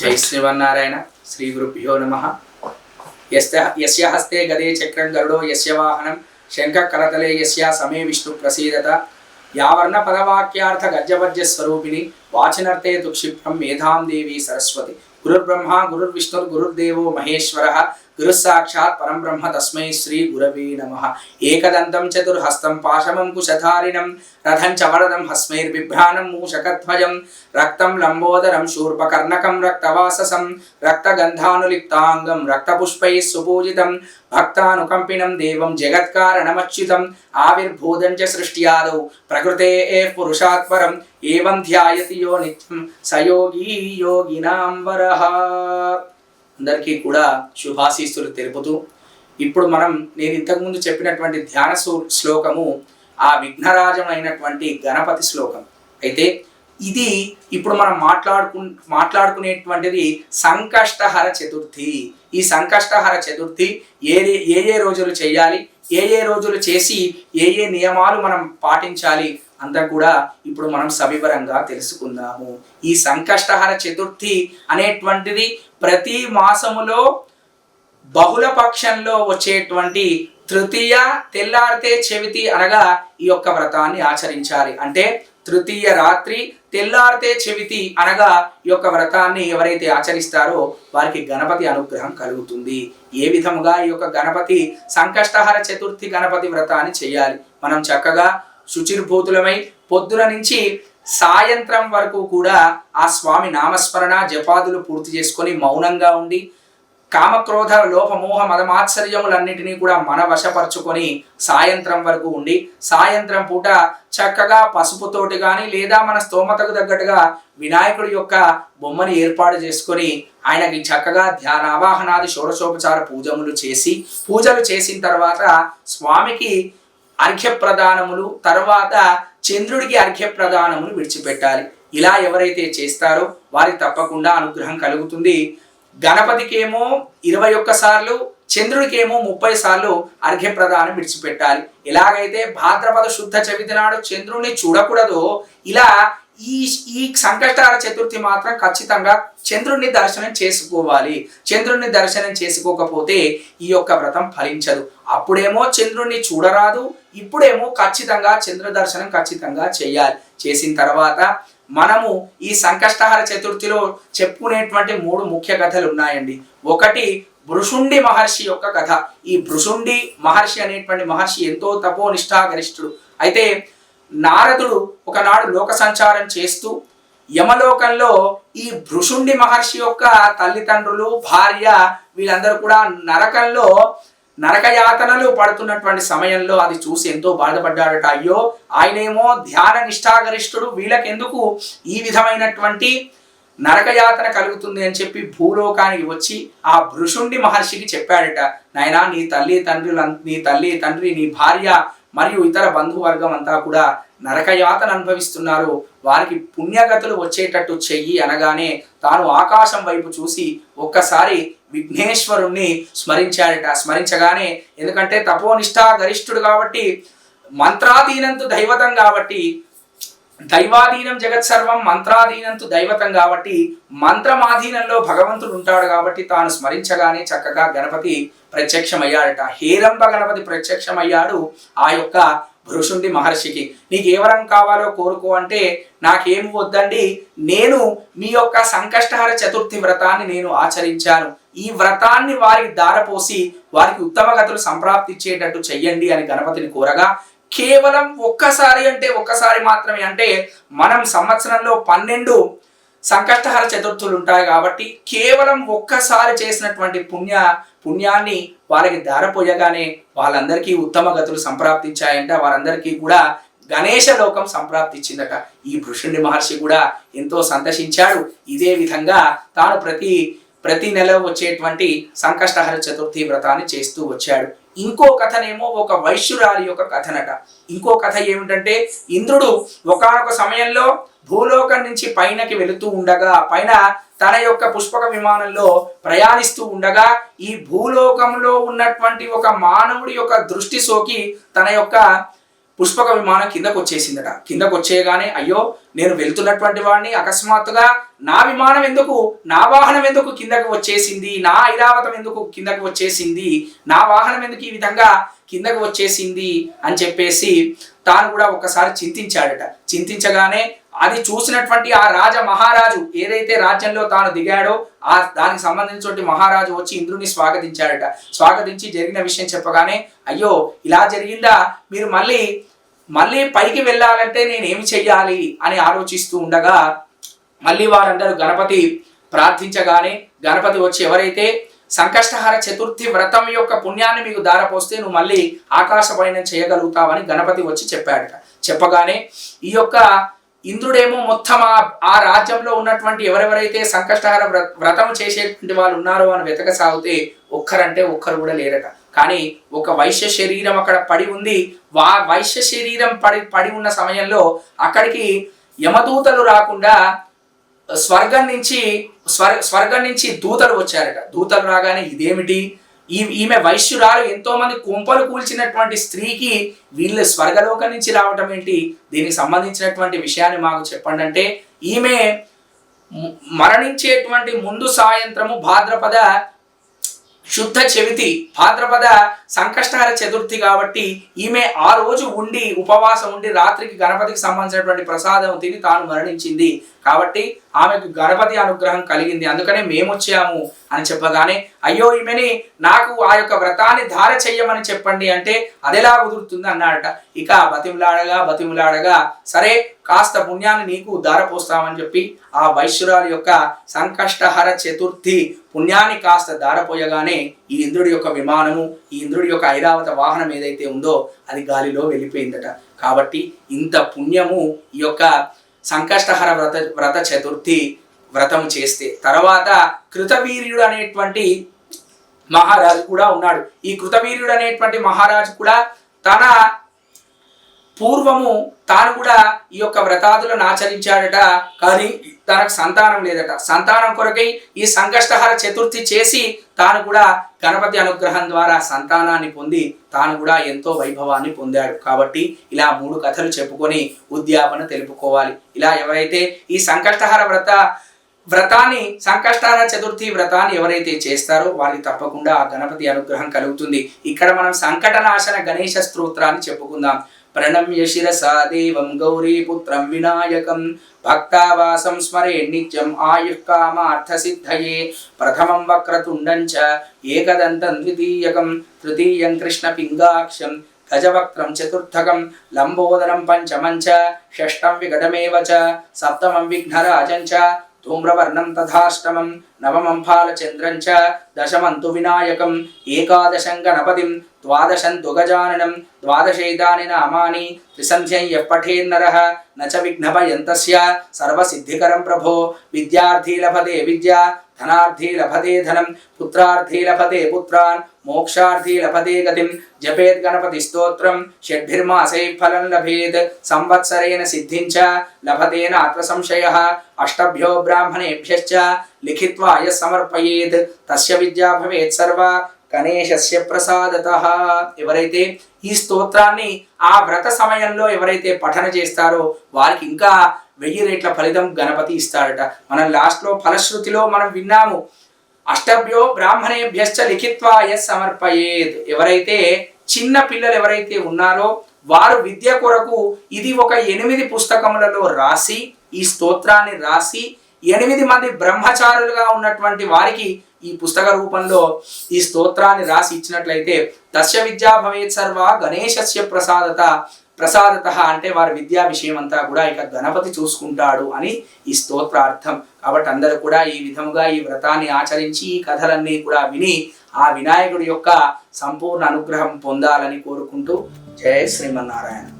జై శ్రీవన్నారాయణ శ్రీ గురుభ్యో నమ. యస్య హస్తే గదే చక్రం గరుడో యస్య వాహనం శంఖ కరతలే యస్య సమే విష్ణు ప్రసీదత. యావర్ణ పదవాక్యార్థ గజ్జవజ్జ స్వరూపిణి వాచనర్తే తుక్షిప్రం మేధాం దేవి సరస్వతి. గురుర్బ్రహ్మ గురుర్విష్ణుర్ గురుర్దేవో మహేశ్వర. గురుసాక్షాత్ పరంబ్రహ్మ తస్మై శ్రీ గురవే నమ. ఏకదంతం చతుర్హస్తం పాశమం కుశధారిణం రథం చ వరదం హస్మైర్బిభ్రాణం మూషకధ్వజం రక్తం లంబోదరం శూర్పకర్ణకం రక్తవాససం రక్తగంధానులిప్తాంగం రక్తపుష్పై సుపూజితం భక్తానుకంపినం దేవం జగత్కారణమచ్యుతం ఆవిర్భూతం చ సృష్ట్యాదౌ ప్రకృతే ఏ పురుషాత్పరం ఏవం ధ్యాయతి యో నిత్యం సయోగీ యోగినాం వరహ అందరికీ కూడా శుభాశీస్సులు తెలుపుతూ ఇప్పుడు మనం నేను ఇంతకుముందు చెప్పినటువంటి ధ్యాన శ్లోకము ఆ విఘ్నరాజమైనటువంటి అయినటువంటి గణపతి శ్లోకం. అయితే ఇది ఇప్పుడు మనం మాట్లాడుకు మాట్లాడుకునేటువంటిది సంకష్టహర చతుర్థి. ఈ సంకష్టహర చతుర్థి ఏ- ఏ ఏ రోజులు చేయాలి ఏ ఏ రోజులు చేసి ఏ ఏ నియమాలు మనం పాటించాలి అంతా కూడా ఇప్పుడు మనం సవివరంగా తెలుసుకుందాము. ఈ సంకష్టహర చతుర్థి అనేటువంటిది ప్రతి మాసములో బహుళ పక్షంలో వచ్చేటువంటి తృతీయ తెల్లారితే చెవితి అనగా ఈ యొక్క వ్రతాన్ని ఆచరించాలి. అంటే తృతీయ రాత్రి తెల్లారితే చెవితి అనగా ఈ యొక్క వ్రతాన్ని ఎవరైతే ఆచరిస్తారో వారికి గణపతి అనుగ్రహం కలుగుతుంది. ఏ విధముగా ఈ యొక్క గణపతి సంకష్టహర చతుర్థి గణపతి వ్రతాన్ని చేయాలి? మనం చక్కగా శుచిర్భూతులమై పొద్దున నుంచి సాయంత్రం వరకు కూడా ఆ స్వామి నామస్మరణ జపాదులు పూర్తి చేసుకొని మౌనంగా ఉండి కామక్రోధ లోపమోహ మదమాత్సర్యములన్నిటినీ కూడా మన వశపరుచుకొని సాయంత్రం వరకు ఉండి సాయంత్రం పూట చక్కగా పసుపుతోటి కానీ లేదా మన స్తోమతకు తగ్గట్టుగా వినాయకుడి యొక్క బొమ్మని ఏర్పాటు చేసుకొని ఆయనకి చక్కగా ధ్యాన ఆవాహనాది షోడశోపచార పూజములు చేసి పూజలు చేసిన తర్వాత స్వామికి అర్ఘ్యప్రదానములు తర్వాత చంద్రుడికి అర్ఘ్యప్రదానములు విడిచిపెట్టాలి. ఇలా ఎవరైతే చేస్తారో వారికి తప్పకుండా అనుగ్రహం కలుగుతుంది. గణపతికేమో ఇరవై ఒక్క సార్లు చంద్రుడికేమో ముప్పై సార్లు అర్ఘ్యప్రదానం విడిచిపెట్టాలి. ఎలాగైతే భాద్రపద శుద్ధ చవితి నాడు చంద్రుడిని చూడకూడదో ఇలా ఈ ఈ సంకష్టాల చతుర్థి మాత్రం ఖచ్చితంగా చంద్రుడిని దర్శనం చేసుకోవాలి. చంద్రుడిని దర్శనం చేసుకోకపోతే ఈ యొక్క వ్రతం ఫలించదు. అప్పుడేమో చంద్రుడిని చూడరాదు ఇప్పుడేమో ఖచ్చితంగా చంద్ర దర్శనం ఖచ్చితంగా చేయాలి. చేసిన తర్వాత మనము ఈ సంకష్టహార చతుర్థిలో చెప్పుకునేటువంటి మూడు ముఖ్య కథలు ఉన్నాయండి. ఒకటి భృషుండి మహర్షి యొక్క కథ. ఈ భృషుండి మహర్షి అనేటువంటి మహర్షి ఎంతో తపోనిష్టాగరిష్ఠుడు అయితే నారదుడు ఒకనాడు లోక సంచారం చేస్తూ యమలోకంలో ఈ భృషుండి మహర్షి యొక్క తల్లిదండ్రులు భార్య వీళ్ళందరూ కూడా నరకంలో నరకయాతనలు పడుతున్నటువంటి సమయంలో అది చూసి ఎంతో బాధపడ్డాడట అయ్యో ఆయనేమో ధ్యాన నిష్ఠాగరిష్ఠుడు వీళ్ళకెందుకు ఈ విధమైనటువంటి నరకయాతన కలుగుతుంది అని చెప్పి భూలోకానికి వచ్చి ఆ భృషుండి మహర్షికి చెప్పాడట. నాయనా నీ తల్లి తండ్రులు నీ తల్లి తండ్రి నీ భార్య మరియు ఇతర బంధువర్గం అంతా కూడా నరకయాతన అనుభవిస్తున్నారు. వారికి పుణ్యగతులు వచ్చేటట్టు చెయ్యి అనగానే తాను ఆకాశం వైపు చూసి ఒక్కసారి విఘ్నేశ్వరుణ్ణి స్మరించాడట. స్మరించగానే ఎందుకంటే తపోనిష్ట గరిష్ఠుడు కాబట్టి మంత్రాధీనంతు దైవతం కాబట్టి దైవాధీనం జగత్ సర్వం మంత్రాధీనంతు దైవతం కాబట్టి మంత్రమాధీనంలో భగవంతుడు ఉంటాడు కాబట్టి తాను స్మరించగానే చక్కగా గణపతి ప్రత్యక్షమయ్యాడట. హేరంబ గణపతి ప్రత్యక్షమయ్యాడు ఆ యొక్క భృషుండి మహర్షికి. నీకు ఏ వరం కావాలో కోరుకో అంటే నాకేం వద్దండి నేను మీ యొక్క సంకష్టహర చతుర్థి వ్రతాన్ని నేను ఆచరించాను. ఈ వ్రతాన్ని వారికి దారపోసి వారికి ఉత్తమ గతులు సంప్రాప్తిచ్చేటట్టు చెయ్యండి అని గణపతిని కోరగా కేవలం ఒక్కసారి అంటే ఒక్కసారి మాత్రమే. అంటే మనం సంవత్సరంలో పన్నెండు సంకష్టహర చతుర్థులు ఉంటాయి కాబట్టి కేవలం ఒక్కసారి చేసినటువంటి పుణ్య పుణ్యాన్ని వారికి దారపోయగానే వాళ్ళందరికీ ఉత్తమ గతులు సంప్రాప్తించాయంట వారందరికీ కూడా గణేశ లోకం సంప్రాప్తిచ్చిందట. ఈ భృషుణ్ణి మహర్షి కూడా ఎంతో సంతసించాడు ఇదే విధంగా తాను ప్రతి ప్రతి నెల వచ్చేటువంటి సంకష్టహర చతుర్థి వ్రతాన్ని చేస్తూ వచ్చాడు. ఇంకో కథనేమో ఒక వైశ్యురాలి యొక్క కథనట. ఇంకో కథ ఏమిటంటే ఇంద్రుడు ఒకనొక సమయంలో భూలోకం నుంచి పైనకి వెళుతూ ఉండగా పైన తన యొక్క పుష్పక విమానంలో ప్రయాణిస్తూ ఉండగా ఈ భూలోకంలో ఉన్నటువంటి ఒక మానవుడి యొక్క దృష్టి సోకి తన యొక్క పుష్పక విమానం కిందకు వచ్చేసిందట కిందకు వచ్చేయగానే అయ్యో నేను వెళ్తున్నటువంటి వాడిని అకస్మాత్తుగా నా విమానం ఎందుకు నా వాహనం ఎందుకు కిందకు వచ్చేసింది నా ఐరావతం ఎందుకు కిందకు వచ్చేసింది నా వాహనం ఎందుకు ఈ విధంగా కిందకు వచ్చేసింది అని చెప్పేసి తాను కూడా ఒకసారి చింతించాడట. చింతించగానే అది చూసినటువంటి ఆ రాజ మహారాజు ఏదైతే రాజ్యంలో తాను దిగాడో ఆ దానికి సంబంధించిన మహారాజు వచ్చి ఇంద్రుని స్వాగతించాడట. స్వాగతించి జరిగిన విషయం చెప్పగానే అయ్యో ఇలా జరిగిందా? మీరు మళ్ళీ మళ్ళీ పైకి వెళ్ళాలంటే నేను ఏమి చెయ్యాలి అని ఆలోచిస్తూ ఉండగా మళ్ళీ వారందరూ గణపతి ప్రార్థించగానే గణపతి వచ్చి ఎవరైతే సంకష్టహార చతుర్థి వ్రతం యొక్క పుణ్యాన్ని మీకు దారపోస్తే నువ్వు మళ్ళీ ఆకాశ పయనం చేయగలుగుతావని గణపతి వచ్చి చెప్పాడట. చెప్పగానే ఈ యొక్క ఇంద్రుడేమో మొత్తం ఆ- ఆ రాజ్యంలో ఉన్నటువంటి ఎవరెవరైతే సంకష్టహార వ్రతం చేసేటువంటి వాళ్ళు ఉన్నారో అని వెతక సాగితే ఒక్కరంటే ఒక్కరు కూడా లేరట. కానీ ఒక వైశ్య శరీరం అక్కడ పడి ఉంది. వా వైశ్య శరీరం పడి పడి ఉన్న సమయంలో అక్కడికి యమదూతలు రాకుండా స్వర్గం నుంచి స్వర్ స్వర్గం నుంచి దూతలు వచ్చారట. దూతలు రాగానే ఇదేమిటి? ఈ ఈమె వైశ్యురాలు ఎంతో మంది కుంపలు కూల్చినటువంటి స్త్రీకి వీళ్ళు స్వర్గలోకం నుంచి రావటం ఏంటి? దీనికి సంబంధించినటువంటి విషయాన్ని మాకు చెప్పండి అంటే ఈమె మరణించేటువంటి ముందు సాయంత్రము భాద్రపద శుద్ధ చెవితి భాద్రపద సంకష్టహర చతుర్థి కాబట్టి ఈమె ఆ రోజు ఉండి ఉపవాసం ఉండి రాత్రికి గణపతికి సంబంధించినటువంటి ప్రసాదం తిని తాను మరణించింది. కాబట్టి ఆమెకు గణపతి అనుగ్రహం కలిగింది. అందుకనే మేము వచ్చాము అని చెప్పగానే అయ్యో ఈమెని నాకు ఆ యొక్క వ్రతాన్ని ధార చెయ్యమని చెప్పండి అంటే అదెలా కుదురుతుంది? అన్నాడట. ఇక బతిమలాడగా బతిమలాడగా సరే కాస్త పుణ్యాన్ని నీకు దారపోస్తామని చెప్పి ఆ వైశ్యురాలు యొక్క సంకష్టహర చతుర్థి పుణ్యాన్ని కాస్త దారపోయగానే ఈ ఇంద్రుడి యొక్క విమానము ఈ ఇంద్రుడి యొక్క ఐరావత వాహనం ఏదైతే ఉందో అది గాలిలో వెళ్ళిపోయిందట. కాబట్టి ఇంత పుణ్యము ఈ యొక్క సంకష్టహర వ్రత వ్రత చతుర్థి వ్రతం చేస్తే. తర్వాత కృతవీర్యుడు అనేటువంటి మహారాజు కూడా ఉన్నాడు. ఈ కృతవీర్యుడు అనేటువంటి మహారాజు కూడా తన పూర్వము తాను కూడా ఈ యొక్క వ్రతాదులను ఆచరించాడట కానీ తనకు సంతానం లేదట. సంతానం కొరకై ఈ సంకష్టహార చతుర్థి చేసి తాను కూడా గణపతి అనుగ్రహం ద్వారా సంతానాన్ని పొంది తాను కూడా ఎంతో వైభవాన్ని పొందాడు. కాబట్టి ఇలా మూడు కథలు చెప్పుకొని ఉద్యాపన తెలుపుకోవాలి. ఇలా ఎవరైతే ఈ సంకష్టహార వ్రత వ్రతాన్ని సంకష్టార చతుర్థి వ్రతాన్ని ఎవరైతే చేస్తారో వారికి తప్పకుండా ఆ గణపతి అనుగ్రహం కలుగుతుంది. ఇక్కడ మనం సంకటనాశన గణేష స్తోత్రాన్ని చెప్పుకుందాం. ప్రణమ్య శిరసా దేవం గౌరీపుత్రం వినాయకం భక్తావాసం స్మరే నిత్యం ఆయుఃకామార్థసిద్ధయే ప్రథమం వక్రతుండం చ ఏకదంతం ద్వితీయకం తృతీయం కృష్ణ పింగాక్షం గజవక్త్రం చతుర్థకం లంబోదరం పంచమం చ షష్టం విగడమేవ చ సప్తమం విఘ్నరాజం చ ధూమ్రవర్ణం తథాష్టమం నవమం ఫాలచంద్రం చ దశమంతు వినాయకం ఏకాదశం గణపతిం ద్వాదశం దుగజాననం ద్వాదశైదాని నామాని త్రిసంధ్యం ఎప్పఠేన్నర నచ న చ సర్వసిద్ధికరం ప్రభో విద్యార్థీ లభతే విద్యా ధనార్థీ లభతే ధనం పుత్రార్థీ లభతే పుత్రాన్ మోక్షార్థీ లభతే గతిం జపేద్ గణపతి స్తోత్రం షడ్భిర్మాసై ఫలం లభేద్ సంవత్సరేణ సిద్ధించ లభతేన అత్ర సంశయ అష్టభ్యో బ్రాహ్మణేభ్యశ్చ లిఖిత్వా యः సమర్పయేద్ తస్య విద్యా భవేత్ సర్వ గణేశస్య ప్రసాదత. ఎవరైతే ఈ స్తోత్రాన్ని ఆ వ్రత సమయంలో ఎవరైతే పఠన చేస్తారో వారికి ఇంకా వెయ్యి రేట్ల ఫలితం గణపతి ఇస్తాడట. మనం లాస్ట్లో ఫలశ్రుతిలో మనం విన్నాము అష్టభ్యో బ్రాహ్మణేభ్యశ్చ లిఖిత్వా ఎస్ సమర్పయేత్. ఎవరైతే చిన్న పిల్లలు ఎవరైతే ఉన్నారో వారు విద్య కొరకు ఇది ఒక ఎనిమిది పుస్తకములలో రాసి ఈ స్తోత్రాన్ని రాసి ఎనిమిది మంది బ్రహ్మచారులుగా ఉన్నటువంటి వారికి ఈ పుస్తక రూపంలో ఈ స్తోత్రాన్ని రాసి ఇచ్చినట్లయితే దశ విద్యా భవేత్ సర్వ గణేశస్య ప్రసాదత ప్రసాదత అంటే వారి విద్యా విషయం అంతా కూడా ఇక గణపతి చూసుకుంటాడు అని ఈ స్తోత్రార్థం. కాబట్టి అందరూ కూడా ఈ విధముగా ఈ వ్రతాన్ని ఆచరించి ఈ కథలన్నీ కూడా విని ఆ వినాయకుడి యొక్క సంపూర్ణ అనుగ్రహం పొందాలని కోరుకుంటూ జయ శ్రీమన్నారాయణ.